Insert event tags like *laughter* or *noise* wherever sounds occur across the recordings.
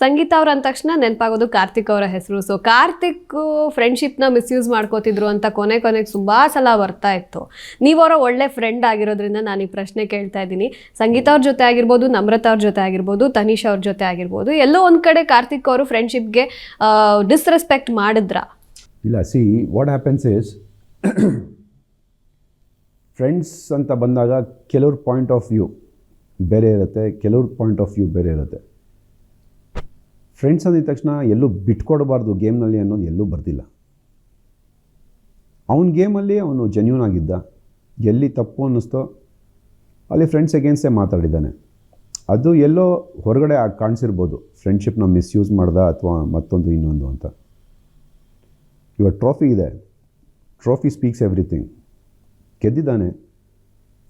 ಸಂಗೀತ ಅವ್ರ ಅಂದ ತಕ್ಷಣ ನೆನಪಾಗೋದು ಕಾರ್ತಿಕ್ ಅವರ ಹೆಸರು. ಸೊ ಕಾರ್ತಿಕ್ ಫ್ರೆಂಡ್ಶಿಪ್ನ ಮಿಸ್ಯೂಸ್ ಮಾಡ್ಕೋತಿದ್ರು ಅಂತ ಕೊನೆ ಕೊನೆಗೆ ತುಂಬಾ ಸಲ ಬರ್ತಾ ಇತ್ತು. ನೀವು ಅವರ ಒಳ್ಳೆ ಫ್ರೆಂಡ್ ಆಗಿರೋದ್ರಿಂದ ನಾನು ಈ ಪ್ರಶ್ನೆ ಕೇಳ್ತಾ ಇದ್ದೀನಿ. ಸಂಗೀತ ಅವ್ರ ಜೊತೆ ಆಗಿರ್ಬೋದು, ನಮ್ರತಾ ಅವ್ರ ಜೊತೆ ಆಗಿರ್ಬೋದು, ತನಿಷ್ ಅವ್ರ ಜೊತೆ ಆಗಿರ್ಬೋದು, ಎಲ್ಲೋ ಒಂದ್ ಕಡೆ ಕಾರ್ತಿಕ್ ಅವರು ಫ್ರೆಂಡ್ಶಿಪ್ಗೆ ಡಿಸ್ರೆಸ್ಪೆಕ್ಟ್ ಮಾಡಿದ್ರ? ಇಲ್ಲ see what happens is friends ಅಂತ ಬಂದಾಗ ಕೆಲವ್ರ ಪಾಯಿಂಟ್ ಆಫ್ ವ್ಯೂ ಬೇರೆ ಇರುತ್ತೆ, ಕೆಲವ್ರ ಪಾಯಿಂಟ್ ಆಫ್ ವ್ಯೂ ಬೇರೆ ಇರುತ್ತೆ. ಫ್ರೆಂಡ್ಸ್ ಅಂದಿದ ತಕ್ಷಣ ಎಲ್ಲೂ ಬಿಟ್ಕೊಡಬಾರ್ದು ಗೇಮ್ನಲ್ಲಿ ಅನ್ನೋದು ಎಲ್ಲೂ ಬರ್ತಿಲ್ಲ ಅವನ ಗೇಮಲ್ಲಿ ಅವನು ಜೆನ್ಯೂನ್ ಆಗಿದ್ದ. ಎಲ್ಲಿ ತಪ್ಪು ಅನ್ನಿಸ್ತೋ ಅಲ್ಲಿ ಫ್ರೆಂಡ್ಸ್ ಎಗೇನ್ಸ್ಟೇ ಮಾತಾಡಿದ್ದಾನೆ. ಅದು ಎಲ್ಲೋ ಹೊರಗಡೆ ಕಾಣಿಸಿರ್ಬೋದು. ಫ್ರೆಂಡ್ಶಿಪ್ನ ಮಿಸ್ಯೂಸ್ ಮಾಡ್ದ ಅಥವಾ ಮತ್ತೊಂದು ಇನ್ನೊಂದು ಅಂತ. ಇವಾಗ ಟ್ರೋಫಿ ಇದೆ. ಟ್ರೋಫಿ ಸ್ಪೀಕ್ಸ್ ಎವ್ರಿಥಿಂಗ್ ಗೆದ್ದಿದ್ದಾನೆ.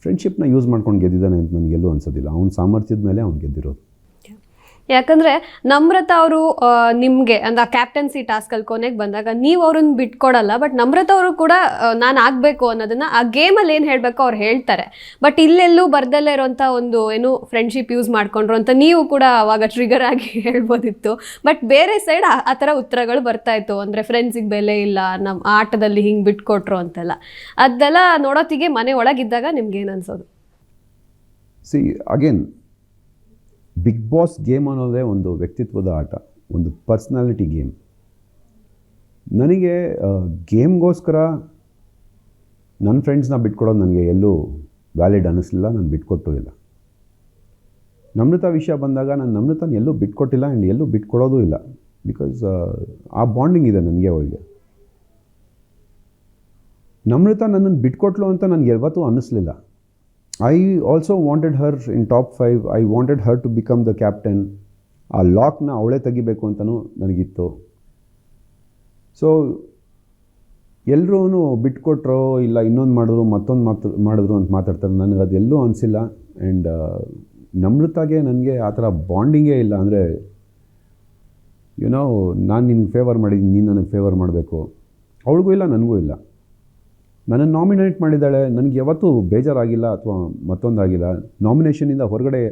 ಫ್ರೆಂಡ್ಶಿಪ್ನ ಯೂಸ್ ಮಾಡ್ಕೊಂಡು ಗೆದ್ದಿದ್ದಾನೆ ಅಂತ ನನಗೆಲ್ಲೂ ಅನ್ಸೋದಿಲ್ಲ. ಅವ್ನ ಸಾಮರ್ಥ್ಯದ ಮೇಲೆ ಅವ್ನು ಗೆದ್ದಿರೋದು. ಯಾಕಂದ್ರೆ ನಮ್ರತ ಅವರು ನಿಮ್ಗೆ, ಅಂದ್ರೆ ಆ ಕ್ಯಾಪ್ಟನ್ಸಿ ಟಾಸ್ಕ್ ಅಲ್ಲಿ ಕೊನೆಗೆ ಬಂದಾಗ ನೀವು ಅವ್ರನ್ನ ಬಿಟ್ಕೊಡಲ್ಲ ಬಟ್ ನಮ್ರತ ಅವರು ಕೂಡ ನಾನು ಆಗ್ಬೇಕು ಅನ್ನೋದನ್ನ ಆ ಗೇಮಲ್ಲಿ ಏನು ಹೇಳ್ಬೇಕು ಅವ್ರು ಹೇಳ್ತಾರೆ. ಬಟ್ ಇಲ್ಲೆಲ್ಲೂ ಬರ್ದಲ್ಲೇ ಇರೋಂಥ ಒಂದು, ಏನು ಫ್ರೆಂಡ್ಶಿಪ್ ಯೂಸ್ ಮಾಡ್ಕೊಂಡ್ರು ಅಂತ ನೀವು ಕೂಡ ಅವಾಗ ಟ್ರಿಗರ್ ಆಗಿ *laughs* ಹೇಳ್ಬೋದಿತ್ತು. ಬಟ್ ಬೇರೆ ಸೈಡ್ ಆ ಥರ ಉತ್ತರಗಳು ಬರ್ತಾ ಇತ್ತು. ಅಂದ್ರೆ ಫ್ರೆಂಡ್ಸಿಗೆ ಬೆಲೆ ಇಲ್ಲ ನಮ್ಮ ಆಟದಲ್ಲಿ ಹಿಂಗೆ ಬಿಟ್ಕೊಟ್ರು ಅಂತೆಲ್ಲ. ಅದೆಲ್ಲ ನೋಡೋತ್ತಿಗೆ ಮನೆ ಒಳಗಿದ್ದಾಗ ನಿಮ್ಗೆ ಏನು ಅನ್ಸೋದು? See again Bigg Boss game ಅನ್ನೋದೇ ಒಂದು ವ್ಯಕ್ತಿತ್ವದ ಆಟ, ಒಂದು ಪರ್ಸ್ನಾಲಿಟಿ ಗೇಮ್. ನನಗೆ ಗೇಮ್ಗೋಸ್ಕರ ನನ್ನ ಫ್ರೆಂಡ್ಸ್ನ ಬಿಟ್ಕೊಡೋದು ನನಗೆ ಎಲ್ಲೂ ವ್ಯಾಲಿಡ್ ಅನ್ನಿಸ್ಲಿಲ್ಲ, ನಾನು ಬಿಟ್ಕೊಟ್ಟು ಇಲ್ಲ. ನಮ್ರತಾ ವಿಷಯ ಬಂದಾಗ ನಾನು ನಮ್ರತಾನ ಎಲ್ಲೂ ಬಿಟ್ಕೊಟ್ಟಿಲ್ಲ ಆ್ಯಂಡ್ ಎಲ್ಲೂ ಬಿಟ್ಕೊಡೋದು ಇಲ್ಲ. ಬಿಕಾಸ್ ಆ ಬಾಂಡಿಂಗ್ ಇದೆ ನನಗೆ ಅವಳಿಗೆ ನಮ್ರತ ನನ್ನನ್ನು ಬಿಟ್ಕೊಟ್ಲು ಅಂತ ನನಗೆ ಯಾವತ್ತೂ ಅನ್ನಿಸ್ಲಿಲ್ಲ. I also wanted her in top five I wanted her to become the captain ಆ ಲಾಕ್ನ ಅವಳೇ ತೆಗಿಬೇಕು ಅಂತಲೂ ನನಗಿತ್ತು. ಸೊ ಎಲ್ಲರೂ ಬಿಟ್ಕೊಟ್ರೋ ಇಲ್ಲ ಇನ್ನೊಂದು ಮಾಡಿದ್ರು, ಮತ್ತೊಂದು ಮಾತು, ಮಾಡಿದ್ರು ಅಂತ ಮಾತಾಡ್ತಾರೆ. ನನಗೆ ಅದೆಲ್ಲೂ ಅನಿಸಿಲ್ಲ. ಆ್ಯಂಡ್ ನಮ್ರತಾಗೆ ನನಗೆ ಆ ಥರ ಬಾಂಡಿಂಗೇ ಇಲ್ಲ. ಅಂದರೆ ಯುನೋ ನಾನು ನಿನಗೆ ಫೇವರ್ ಮಾಡಿದ್ದೀನಿ ನೀನು ನನಗೆ ಫೇವರ್ ಮಾಡಬೇಕು. ಅವಳಿಗೂ ಇಲ್ಲ, ನನಗೂ ಇಲ್ಲ. ನನ್ನನ್ನು ನಾಮಿನೇಟ್ ಮಾಡಿದ್ದಾಳೆ. ನನಗೆ ಯಾವತ್ತೂ ಬೇಜಾರಾಗಿಲ್ಲ ಅಥವಾ ಮತ್ತೊಂದಾಗಿಲ್ಲ. ನಾಮಿನೇಷನಿಂದ ಹೊರಗಡೆ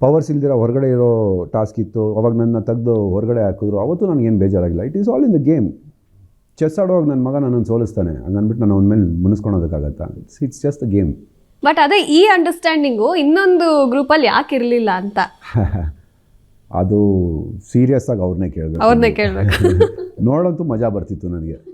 ಪವರ್ಸ್ ಇಲ್ದಿರೋ ಹೊರಗಡೆ ಇರೋ ಟಾಸ್ಕ್ ಇತ್ತು. ಅವಾಗ ನನ್ನ ತೆಗೆದು ಹೊರಗಡೆ ಹಾಕಿದ್ರು. ಅವತ್ತು ನನಗೇನು ಬೇಜಾರಾಗಿಲ್ಲ. It is all in the game chess ಆಡುವಾಗ ನನ್ನ ಮಗ ನನ್ನನ್ನು ಸೋಲಿಸ್ತಾನೆ. ಹಂಗನ್ಬಿಟ್ಟು ನಾನು ಅವನ ಮೇಲೆ ಮುನಿಸ್ಕೊಳೋದಕ್ಕಾಗತ್ತಾ? It's it's just the game but ಅದೇ ಈ ಅಂಡರ್ಸ್ಟ್ಯಾಂಡಿಂಗು ಇನ್ನೊಂದು ಗ್ರೂಪಲ್ಲಿ ಯಾಕೆ ಇರಲಿಲ್ಲ ಅಂತ? *laughs* ಅದು ಸೀರಿಯಸ್ ಆಗಿ ಅವ್ರನ್ನೇ ಕೇಳಬೇಕು. ಅವ್ರನ್ನೇ ಕೇಳಬೇಕು. *laughs* ನೋಡಂತೂ ಮಜಾ ಬರ್ತಿತ್ತು ನನಗೆ.